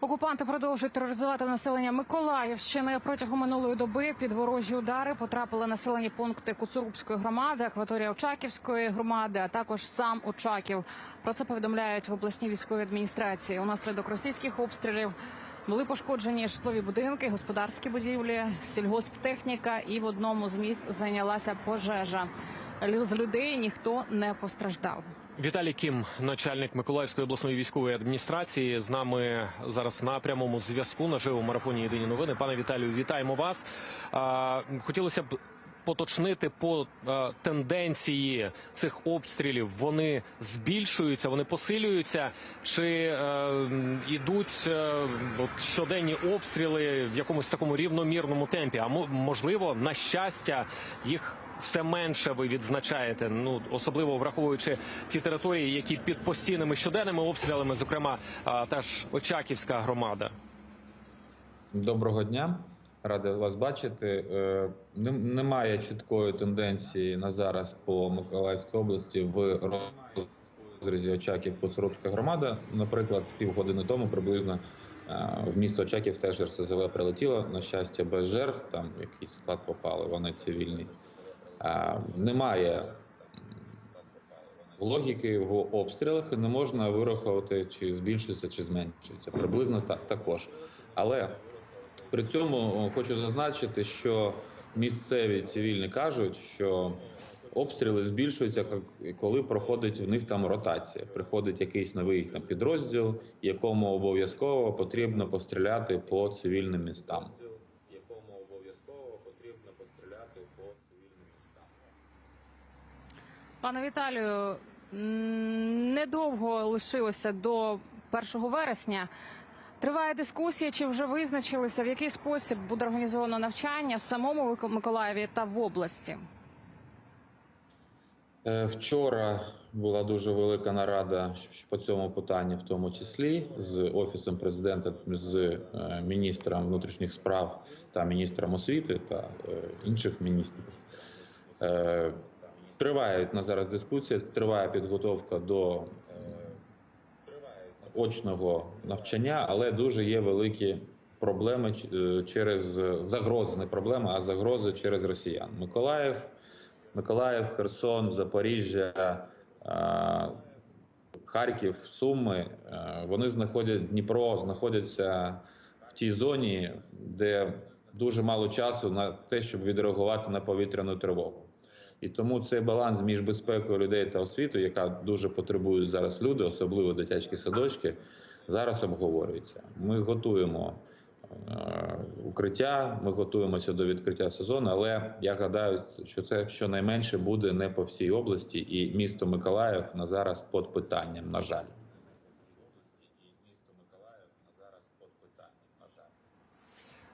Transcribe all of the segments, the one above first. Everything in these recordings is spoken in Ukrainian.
Окупанти продовжують тероризувати населення Миколаївщини. Протягом минулої доби під ворожі удари потрапили населені пункти Куцурубської громади, акваторія Очаківської громади, а також сам Очаків. Про це повідомляють в обласній військовій адміністрації. Унаслідок російських обстрілів були пошкоджені житлові будинки, господарські будівлі, сільгосптехніка, і в одному з місць зайнялася пожежа. З людей ніхто не постраждав. Віталій Кім, начальник Миколаївської обласної військової адміністрації, з нами зараз на прямому зв'язку на живому марафоні Єдині новини. Пане Віталію, вітаємо вас. Хотілося б поточнити по тенденції цих обстрілів. Вони збільшуються, вони посилюються, чи е, м, ідуть е, щоденні обстріли в якомусь такому рівномірному темпі? А мо- можливо, на щастя, їх все менше ви відзначаєте. Ну особливо враховуючи ті території, які під постійними щоденними обстрілами, зокрема а, та ж Очаківська громада. Доброго дня, радий вас бачити. Е, Немає чіткої тенденції на зараз по Миколаївській області в розрізі Очаків Поцарубська громада. Наприклад, півгодини тому приблизно е, в місто Очаків теж РСЗВ прилетіло. На щастя, без жертв. Там якийсь склад попали, вони цивільні. Немає логіки в обстрілах не можна вирахувати, чи збільшується, чи зменшується. Приблизно так також. Але при цьому хочу зазначити, що місцеві цивільні кажуть, що обстріли збільшуються, коли проходить в них там ротація. Приходить якийсь новий там підрозділ, якому обов'язково потрібно постріляти по цивільним містам. Якому обов'язково потрібно постріляти по цивільним містам. Пане Віталію, недовго лишилося до 1 вересня. Триває дискусія, чи вже визначилися, в який спосіб буде організовано навчання в самому Миколаєві та в області. Е, Вчора була дуже велика нарада по цьому питанню, в тому числі з офісом президента, з е, міністром внутрішніх справ та міністром освіти та е, інших міністрів. Тривають на зараз дискусія, триває підготовка до е, очного навчання, але дуже є великі проблеми е, через загрози, не проблеми, а загрози через росіян. Миколаїв. Миколаїв, Херсон, Запоріжжя, е, Харків, Суми. Вони знаходять Дніпро, знаходяться в тій зоні, де дуже мало часу на те, щоб відреагувати на повітряну тривогу. І тому цей баланс між безпекою людей та освітою, яка дуже потребують зараз люди, особливо дитячі садочки, зараз обговорюється. Ми готуємо е, укриття, ми готуємося до відкриття сезону, але я гадаю, що це щонайменше буде не по всій області, і місто Миколаїв на зараз під питанням, на жаль.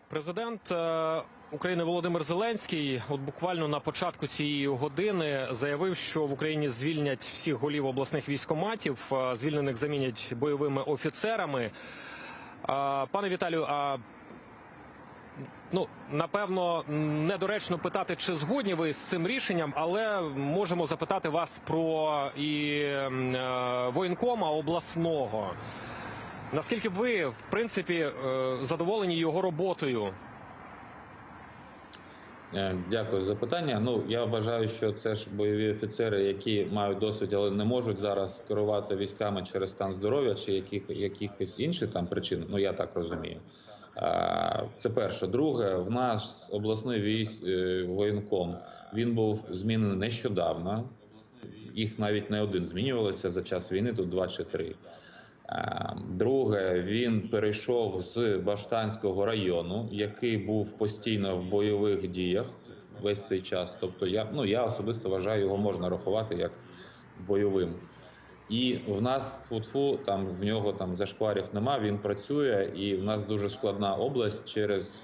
Президент е, України Володимир Зеленський, от буквально на початку цієї години, заявив, що в Україні звільнять всіх голів обласних військоматів, звільнених замінять бойовими офіцерами. Пане Віталію, а ну напевно недоречно питати, чи згодні ви з цим рішенням, але можемо запитати вас про і е, воєнкома обласного. Наскільки ви, в принципі, е, задоволені його роботою? Е, Дякую за питання. Ну я вважаю, що це ж бойові офіцери, які мають досвід, але не можуть зараз керувати військами через стан здоров'я чи яких якихось інші там причин. Ну я так розумію. Це перше. Друге, в нас обласний військ е, воєнком він був змінений нещодавно. Їх навіть не один змінювалося за час війни. Тут два чи три. Е, Друге, він перейшов з Баштанського району, який був постійно в бойових діях весь цей час. Тобто, я ну я особисто вважаю, його можна рахувати як бойовим. І в нас фу там в нього там зашкварів нема. Він працює, і в нас дуже складна область через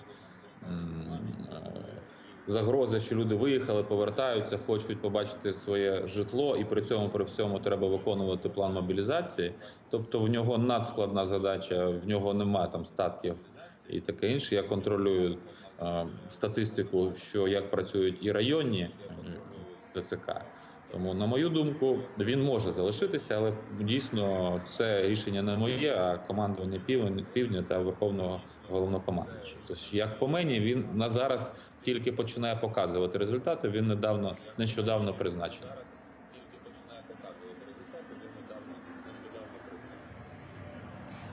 м, загрози, що люди виїхали, повертаються, хочуть побачити своє житло, і при цьому при всьому треба виконувати план мобілізації. Тобто в нього надскладна задача, в нього нема там статків і таке інше. Я контролюю е, статистику, що як працюють і районні е, ТЦК. Тому, на мою думку, він може залишитися, але дійсно це рішення не моє, а командування півдня та верховного головнокомандуючого. Тобто, як по мені, він на зараз тільки починає показувати результати. Він недавно нещодавно призначений.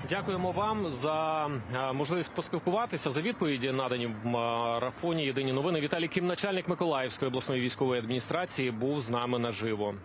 Дякуємо вам за е, можливість поспілкуватися за відповіді, надані в марафоні. Єдині новини. Віталій Кім, начальник Миколаївської обласної військової адміністрації, був з нами наживо.